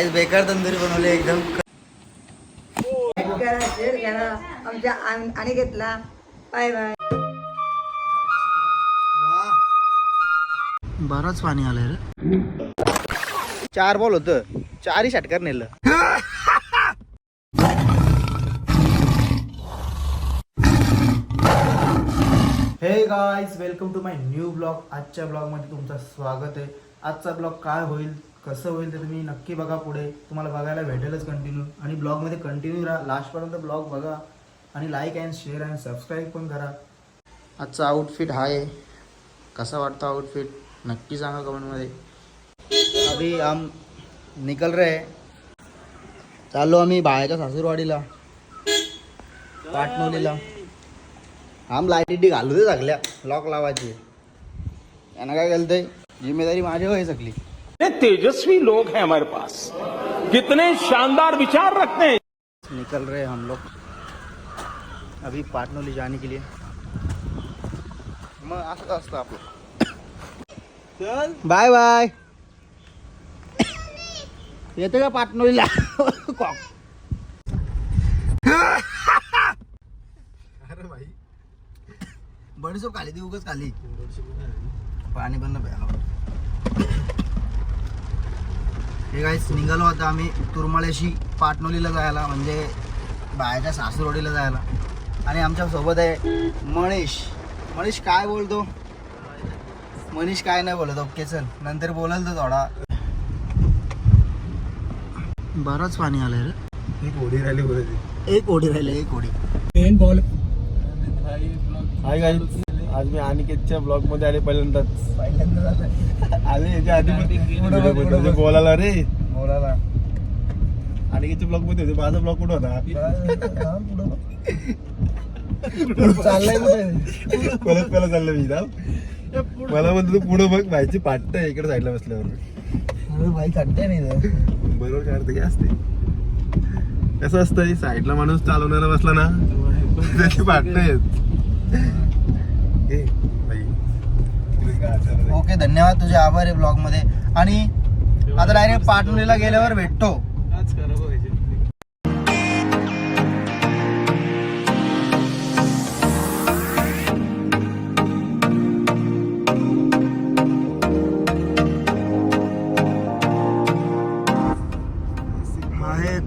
काहीच बेकार तंदुरी बनवली एकदम. करा शेअर करा आमच्या आण- आणि घेतला बाय बाय बरंच पाणी आलंय रे. चार बॉल होत. चारही षटकार नेलं. Hey guys welcome to my new blog आजच्या ब्लॉगमध्ये तुमचं स्वागत आहे. आजचा ब्लॉग काय होईल? कसं होईल ते तुम्ही नक्की बघा पुढे. तुम्हाला बघायला भेटेलच कंटिन्यू आणि ब्लॉगमध्ये कंटिन्यू राहा. लास्टपर्यंत ब्लॉग बघा. आणि like and share and subscribe पण करा. आजचा आउटफिट हा आहे. कसा वाटतो आउटफिट नक्की सांगा कमेंटमध्ये अभी हम निकल रहे हैं. चाललो आम्ही बाहेरच्या सासूरवाडीला. पाटणोलीला. आम लाईटी घालू दे सगळ्या. लॉक लावायची. यांना काय केलं ते जिम्मेदारी माझी होई सगळी. तेजस्वी लोग हैं हमारे पास। कितने शानदार विचार रखते हैं। निकल रहे हैं हम लोग अभी पाटनोली जाने के लिए। मग असंच असतं आपलं बाय बाय। येतो का पाटनोलीला कॉक. अरे भाई। बडीसोप खाली ती उगच खाली पाणी पण प्यायला हे काहीच निघालो आता आम्ही तुरमाळ्याशी पाटणोलीला जायला म्हणजे बाहेरच्या सासूरवाडीला जायला. आणि आमच्यासोबत आहे मनीष. मनीष काय बोलतो? मनीष काय नाही बोलत ओके चल. नंतर बोलाल तर थोडा. बरंच पाणी आलंय रे. एक ओढी राहिली बोलायची एक ओढी राहिले एक ओढी. हाय आज मी अनिकेतच्या ब्लॉगमध्ये आले पहिल्यांदाच. पहिल्यांदा आले. याच्या आधी म्हणजे. बोलायला रे. बोलायला. अनिकेतच्या ब्लॉगमध्ये होते. माझा ब्लॉग कुठं होता? चाललंय कुठे? परत पहिला चाललं मी इथं. मला म्हणतो तू पुढं बघ भाईची पाट्ट इकडे साईडला बसल्यावर. भाई खट्टे नाही. बरोबर काय अर्थ? असते. कसं असतंय? साईडला माणूस चालवणारा बसला ना त्याची पाट्ट आहेत. ओके. धन्यवाद तुझे आभार आहे ब्लॉगमध्ये आणि आता डायरेक्ट पाटणीला गेल्यावर भेटतो.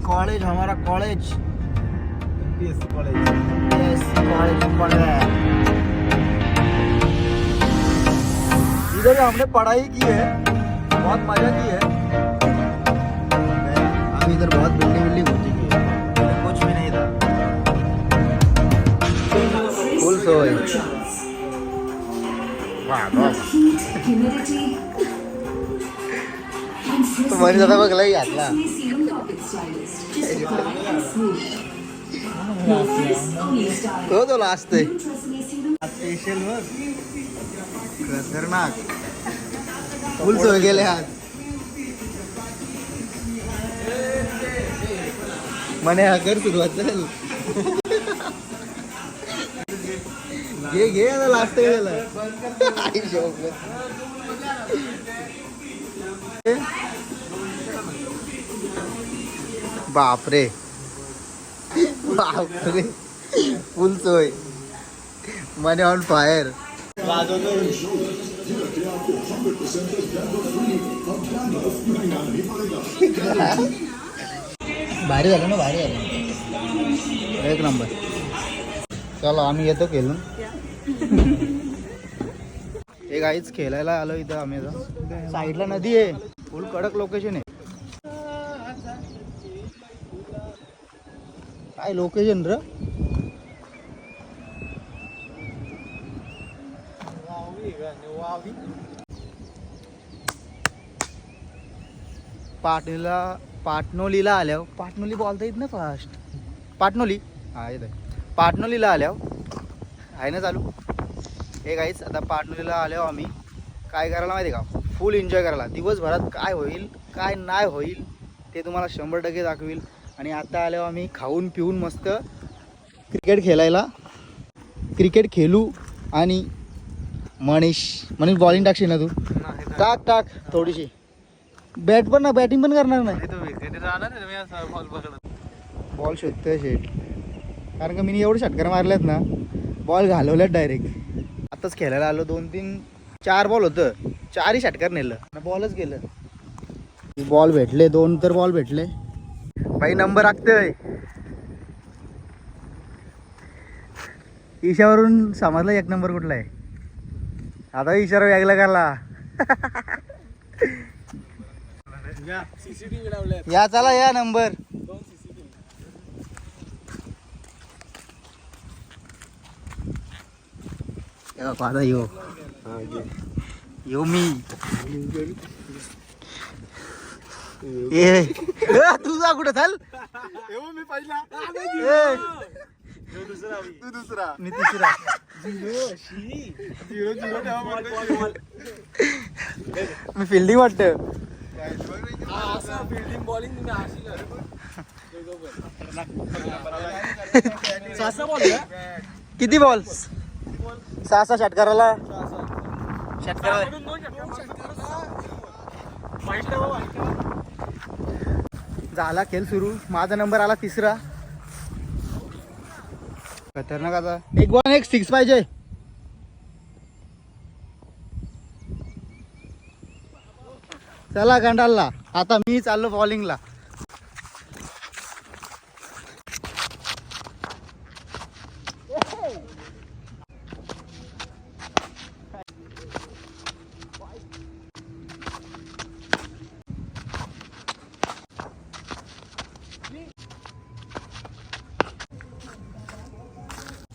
कॉलेज हमारा कॉलेज कॉलेज कॉलेज इधर हमने पढ़ाई की है बहुत मज़ा की है। हम इधर बहुत बिल्डिंग बिल्डिंग हो। चुकी है कुछ भी नहीं था। फुल सोए तुम्हारी ज़्यादा बघ लई घातला तो तो लास्ट आहे खतरनाक। फुल सोय गेले आज. म्हणे हा कर सुरुवात चल घे घे आता लास्ट गेला बापरे. बापरे. फुल सोय. मने ऑन फायर भारी झालं ना भारी झालं. एक नंबर. चला आम्ही येतो खेळून. हे आईच खेळायला आलो इथं आम्ही साईडला नदी आहे. फुल कडक लोकेशन आहे. काय लोकेशन र? पाटणीला पाटणोलीला आल्यावर पाटणोली बोलता येत ना फास्ट पाटणोली? हा येत आहे पाटणोलीला आल्यावर आहे ना चालू? हे काहीच आता पाटणोलीला आल्यावर आम्ही काय करायला माहिती आहे का? फुल एन्जॉय करायला. दिवसभरात काय होईल काय नाही होईल ते तुम्हाला शंभर टक्के दाखवील. आणि आता आल्यावर आम्ही खाऊन पिऊन मस्त क्रिकेट खेळायला. क्रिकेट खेळू आणि मनीष. मनीष बॉलिंग टाकशील ना तू? टाक टाक. थोडीशी. बॅट पण ना बॅटिंग पण करणार नाही. बॉल शोधतोय शेट कारण का मी एवढे षटकार मारलेत ना बॉल घालवल्यात डायरेक्ट आताच खेळायला आलो दोन तीन चार बॉल होतं. चारही षटकार नेलं. बॉलच गेलं. बॉल भेटले दोन तर बॉल भेटले. बाई नंबर लागतोय ईशावरून समजलं एक नंबर कुठला आहे? आता इशारा वेगळा करला या चला या नंबर. आता यो. यो मी. ए. तुझा कुठं चाल? मी पहिला. तू दुसरा मी तिसरा झिरो झिरो ठेवा म्हणतोय. मी फिल्डिंग वाटत किती बॉल सहा सहा षटकाराला षटकाराला झाला खेळ सुरू. माझा नंबर आला तिसरा. खतरनाक आता. एक वन एक सिक्स पाहिजे. चला गंडालला. आता मी चाललो बॉलिंगला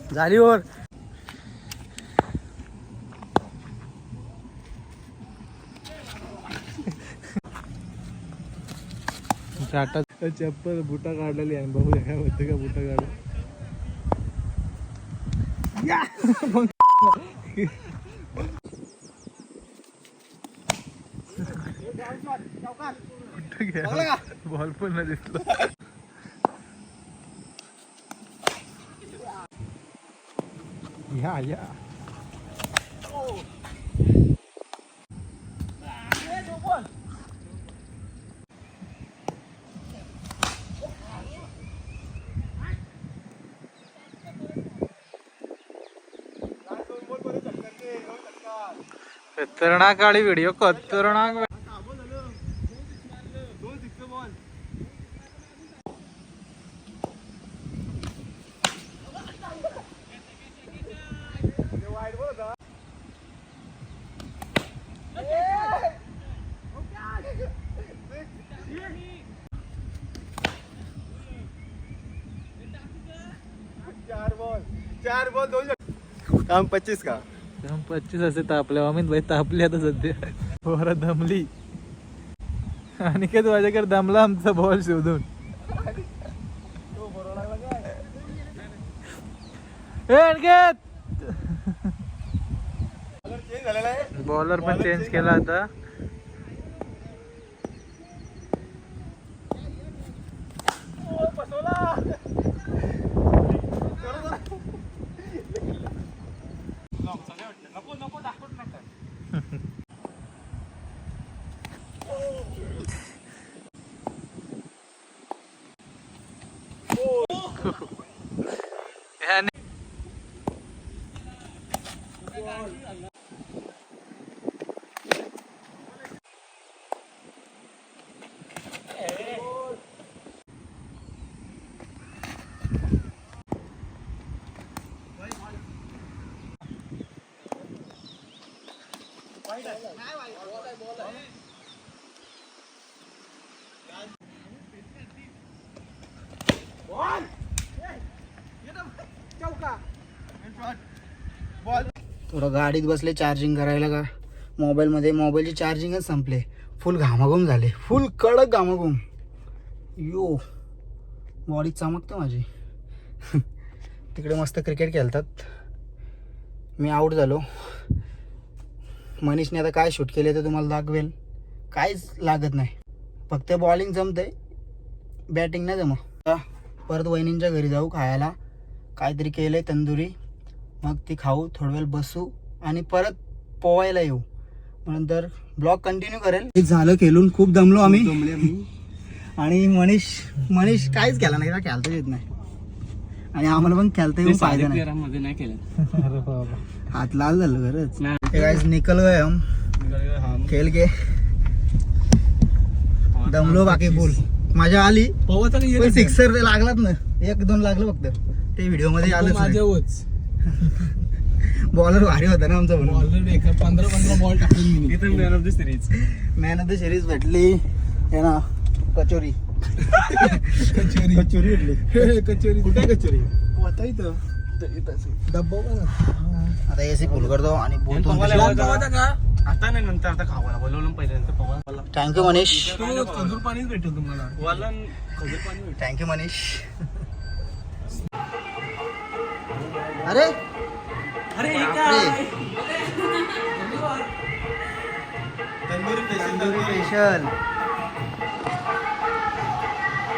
झाली ओर चप्पल बुटा काढलेली आहे बघू काय होतं का बुटा काढ बॉल पण नाही दिसला. या या खतरनाक आली व्हिडिओ खतरनाक चार बॉल चार बॉल काम पच्चीस का? एकदम पच्चीस असे तापले. अमित भाई तापले आता सध्या. पोरा दमली. आणि काय माझ्याकडे दमला आमचा बॉल शोधून? ए, अनिकेत! चेंज झालेला आहे बॉलर पण चेंज केला आता याने- थोडं गाडीत बसले चार्जिंग करायला का? मोबाईलमध्ये मोबाईलची चार्जिंगच संपले. फुल घामाघूम झाले. फुल कडक घामाघूम. यो बॉडी चमकते माझी. तिकडे मस्त क्रिकेट खेळतात. मी आऊट झालो. मनीषने आता काय शूट केले ते तुम्हाला दाखवेल. काहीच लागत नाही. फक्त बॉलिंग जमते बॅटिंग नाही जमा परत वहिनींच्या घरी जाऊ खायला. काहीतरी केलं आहे तंदुरी. मग ती खाऊ थोडा वेळ बसू आणि परत पोवायला येऊ. नंतर ब्लॉग कंटिन्यू करेल. एक झालं खेळून. खूप दमलो आम्ही. आणि मनीष मनीष काहीच केला नाही. खेळताच येत नाही. आणि आम्हाला पण खेळता येऊन फायदा नाही. हात लाल झालं खरंच. हे गाइस निकल गए हम. खेल के दमलो बाकी फुल मजा आली. पण सिक्सर ते लागलाच ना. एक दोन लागलं फक्त. ते व्हिडिओमध्ये माझ्यावरच. बॉलर भारी होता ना आमचा म्हणून. ऑलरेडी एका पंधरा पंधरा बॉल टाकून मी इथं man of the series man of the series भेटली. हे ना कचोरी. कचोरी. कचोरी भेटली. कचोरी. कुठे कचोरी? होता इथं. डब्बा आता एसी फुल करतो आणि बोलतो आता नाही नंतर आता खावाला बोलवलं पवाला थँक्यू मनीष. खजूर पाणीच भेटेल तुम्हाला. खजूर पाणी थँक्यू मनीष. अरे! अरे. तंदुरी स्पेशल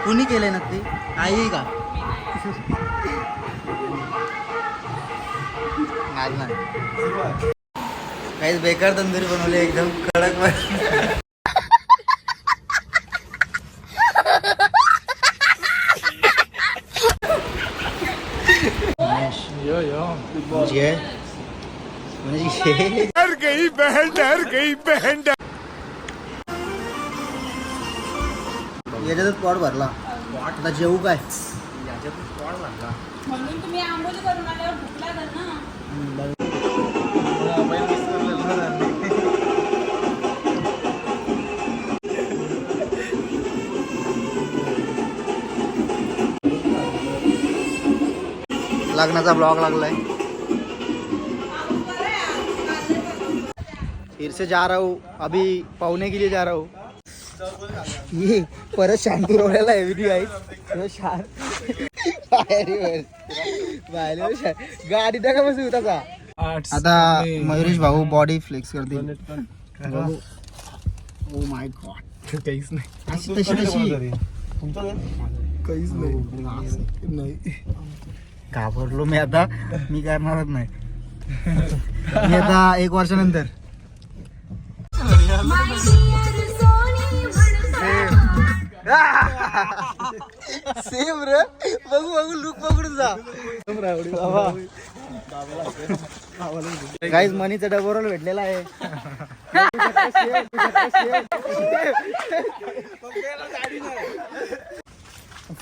कुणी केलंय नक्की? आई का? आज नाही. काहीच बेकार तंदुरी बनवली एकदम कडक म्हणजे हे डर गई बहन डर गई बहन डर याच्यातच पॉट भरला. आता जेवू काय? म्हणून तुम्ही आंबोली करून आल्यावर भूक लागल ना. लग्नाचा ब्लॉग लागलाय. फिर से जा रहा हूँ. अभी पाहुणे के लिए जा रहा हूँ. ये परत शांती रोवल्याला आहे आहे शांत. गाडी टाका बसू तसा आता मयुरेश भाऊ बॉडी फ्लेक्स करतील ओ माय गॉड काहीच नाही अशी तशी तशी काहीच नाही नाही घाबरलो मी आता मी करणारच नाही मी आता एक वर्षानंतर सेम रे बघू बघू लुक पकडून जा. काहीच मनीचा डबोरल भेटलेला आहे.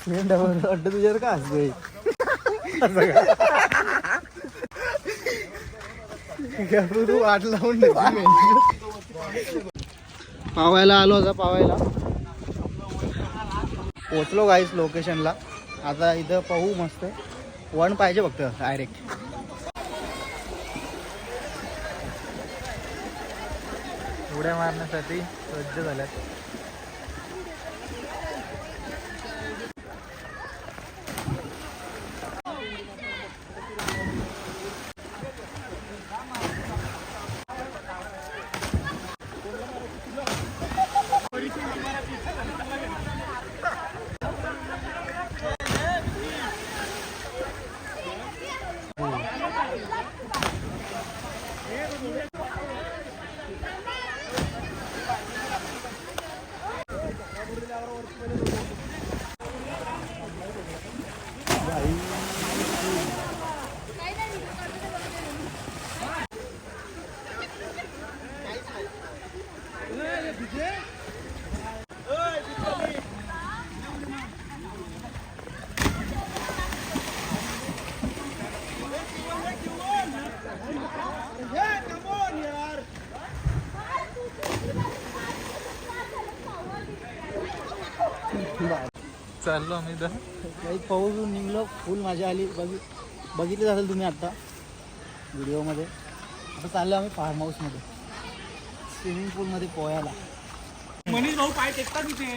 सेम वाटतं तुझ्यावर का हसतोय? तू वाट लावून पावायला आलो होता पावायला. पोचलो गाईस लोकेशनला आता इथं पाहू मस्त. वन पाहिजे फक्त डायरेक्ट उड्या मारण्यासाठी सज्ज झाल्यात. चाललो आम्ही इथं. काही पाऊस निघलो फुल मजा आली. बघि बघितलं असेल तुम्ही आत्ता व्हिडिओमध्ये. आता चाललो आम्ही फार्म हाऊसमध्ये स्विमिंग पूलमध्ये पोहायला. मनीष भाऊ पाय टेकतात तिथे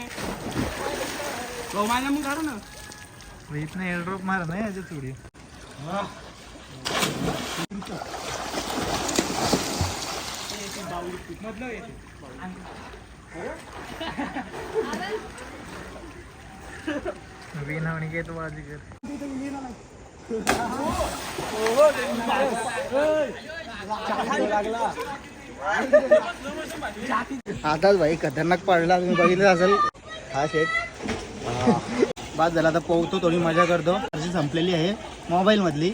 भाऊ माझ्या मग काढू ना. इथनं एअरड्रॉप मारा नाही याच्यात थोडी. विना घेत बाजीकर आताच भाई खतरनाक पडला तुम्ही बघितलं असेल. हा शेट बाद झाला आता पोहतो थोडी मजा करतो. अशी संपलेली आहे मोबाईल मधली.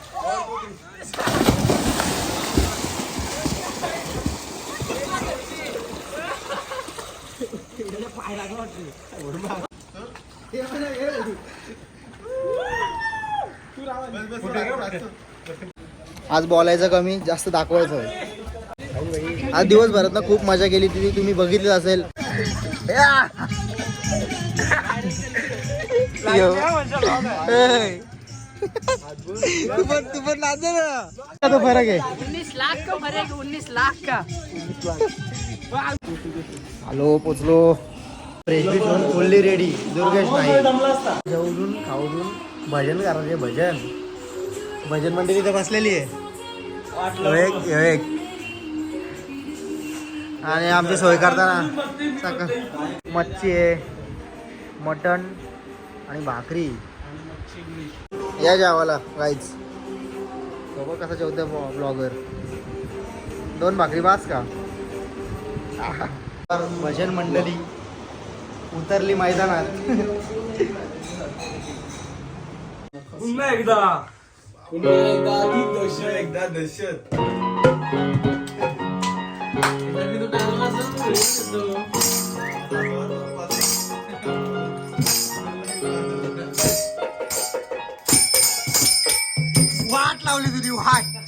आज बोलायचं कमी जास्त दाखवायचं. आज दिवसभरात ना खूप मजा केली ती तुम्ही बघितली असेल. तू पण तू पण नाच ना. तो फरक आहे. उन्नीस लाख का उन्नीस लाख का? हॅलो पोचलो. फ्रेश बीट होऊन फुल्ली रेडी दुर्गेश नाही. जेवून खाऊन भजन करायचे भजन. भजन मंडळी इथं बसलेली आहे. एक एक. आणि आमची सोय करताना सकाळ मच्छी आहे मटण आणि भाकरी. या जेवाला काहीच बघा कसा जेवतो ब्लॉगर. दोन भाकरी बास का? भजन मंडळी उतरली मैदानात. पुन्हा एकदा वाट लावली तुझी वाट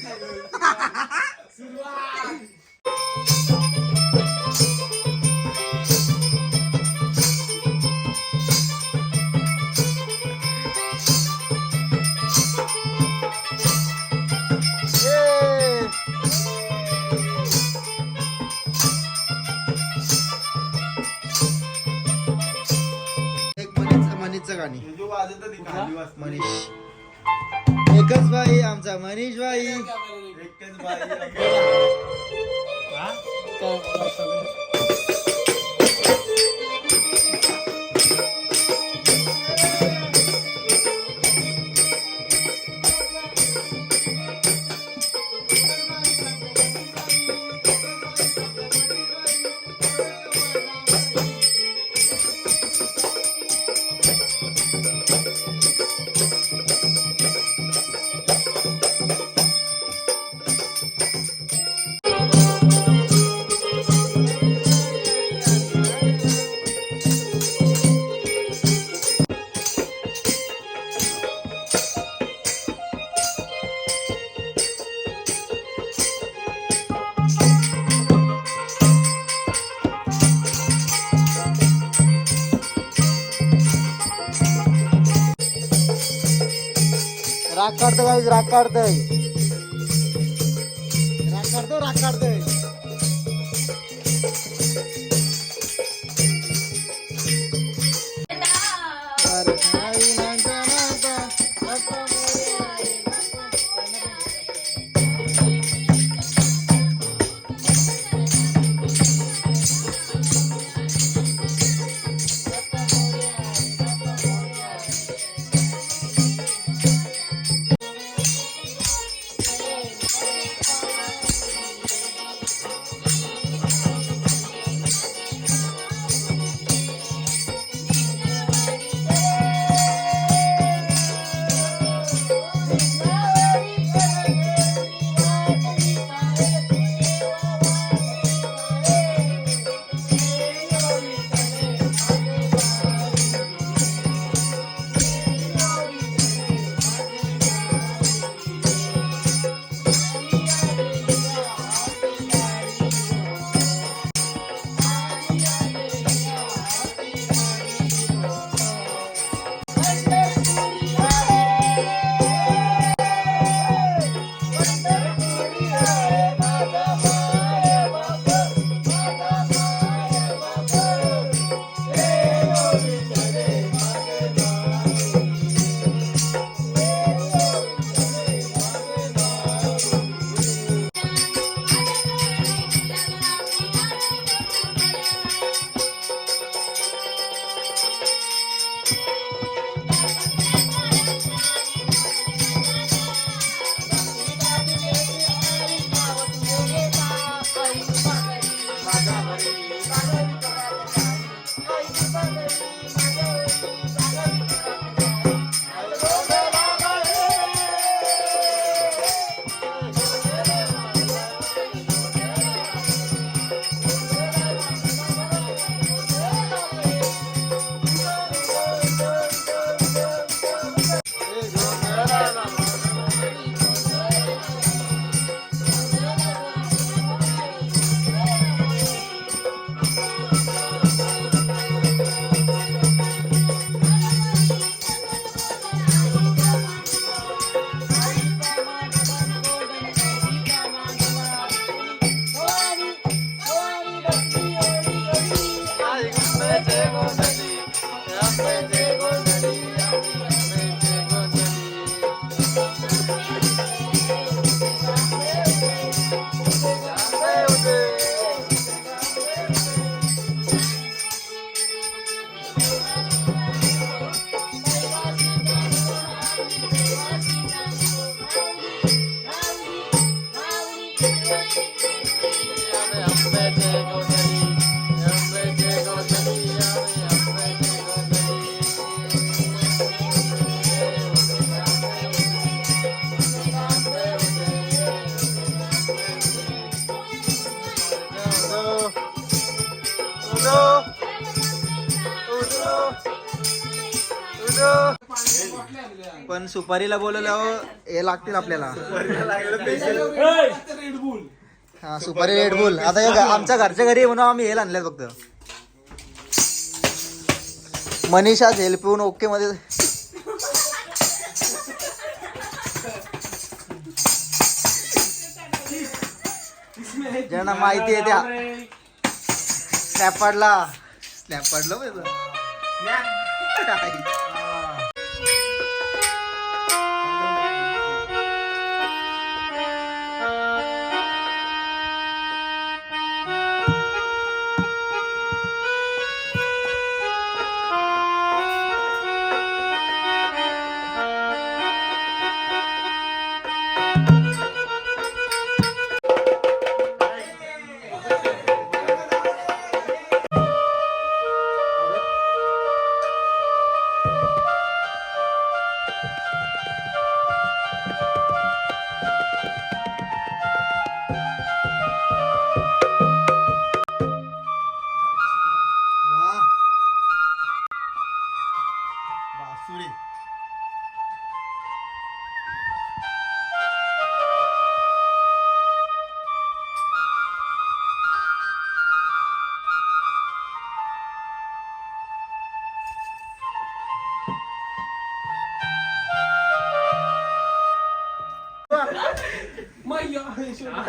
yeah. राग काढतो सुपारीला बोलवलं हे लागतील आपल्याला. हा सुपारी रेड बुल आता हे घ- आमच्या घरच्या घरी म्हणून आम्ही हेल आणले फक्त. मनीषा झेल पिऊन ओके मध्ये ज्यांना माहिती आहे त्या स्नॅप पडला. स्नॅप पडलं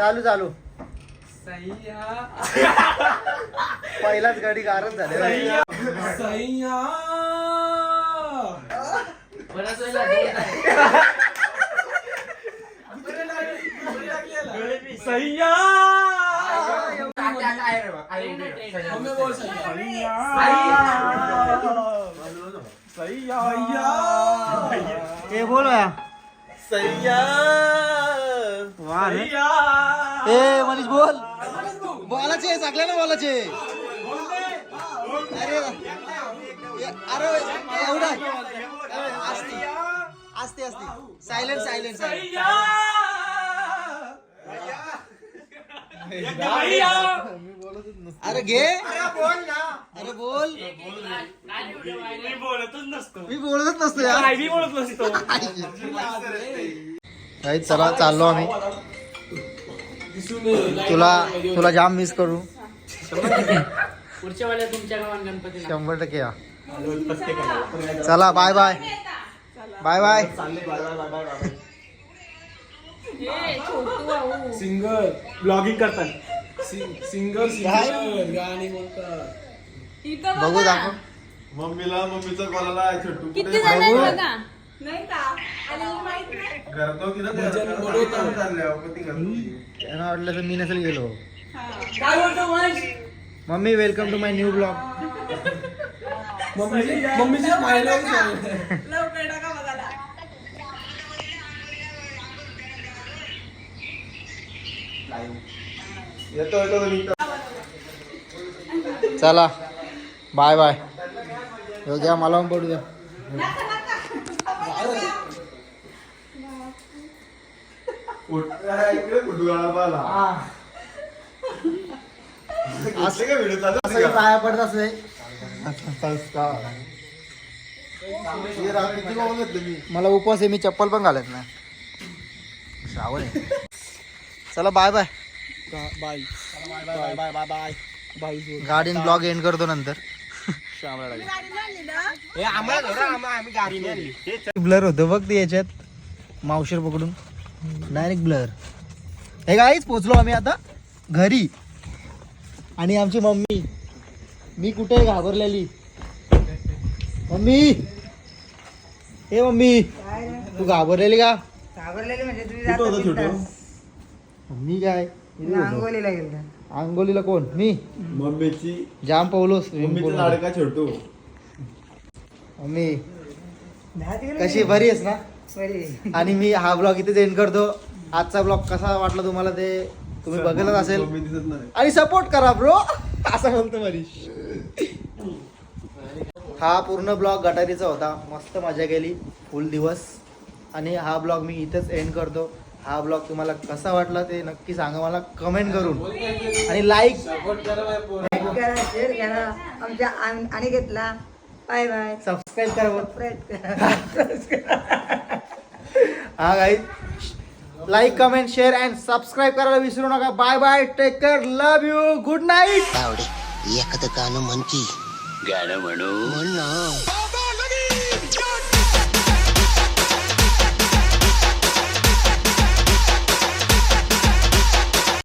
चालू चालू. पहिलाच गाडी गारच झाले ए बोल भैया वाह रे. ए मनीष बोल. बोलाचे चांगले ना बोलाचे. अरे अरे एवढा असते असते असते सायलेंट सायलेंट अरे घे. अरे बोल मी बोलतच नसतो. मी बोलतच नसतो यार. बी बोलत नसतो. काही चला चाललो आम्ही. तुला तुला जाम मिस करू. पुढच्या वेळेला तुमच्या गावात गणपती शंभर टक्के या. चला bye bye bye bye Chhotu singer blogging करतात. सिंगर सिंगर गाणी बोलतात इथं बघू. दाखव. मम्मीला मम्मीचा छोटू किती जण आहेत बघा. नाही का? माहीत नाही? त्यांना वाटलं तर मी नसेल गेलो. काय बोलतो Mahesh mummy welcome to my new blog मम्मीची मम्मीची स्माईल लवकर टाका बघायला? येतो येतो चला. बाय बाय. द्या मला पण पडू द्या. इकडे व्हिडिओ चालू असं पाया पडत असले. संस्कार हे राव किती बघून घेतलं मी? मला उपवास आहे मी चप्पल पण घालत नाही. श्रावण आहे. चला bye bye. Bye bye bye bye bye. Bye गाडीन blog end करतो नंतर. ब्लर होतं बघ ते याच्यात. मावशर पकडून. डायरेक्ट ब्लर हे गाईच पोचलो आम्ही आता घरी. आणि आमची मम्मी. मी कुठे घाबरलेली? मम्मी! हे मम्मी? तू घाबरलेली का? घाबरलेली म्हणजे तुम्ही. मी काय? गेलो आंघोलीला कोण? मी. मम्मीची. जाम पवलोस मम्मीचा लाडका छोटू? मम्मी. कशी? बरी आहेस ना? आणि मी हा ब्लॉग इथेच एंड करतो. आजचा ब्लॉग कसा वाटला तुम्हाला ते तुम्ही बघितलंच असेल. मम्मी दिसत नाही. आणि सपोर्ट करा ब्रो असं म्हणतो मनीष. हा पूर्ण ब्लॉग गटारीचा होता. मस्त मजा केली. फुल दिवस. आणि हा ब्लॉग मी इथेच एंड करतो. हा ब्लॉग तुम्हाला कसा वाटला ते नक्की सांगा मला. कमेंट करून. आणि लाईक करा शेअर करा आमच्या आणि घेतला. बाय बाय सबस्क्राईब करा. सबस्क्राईब करा. हा guy like comment share and subscribe करायला विसरू नका. Bye bye take care love you good night आवडे एखादं गाणं म्हणती गाणं म्हणू. म्हण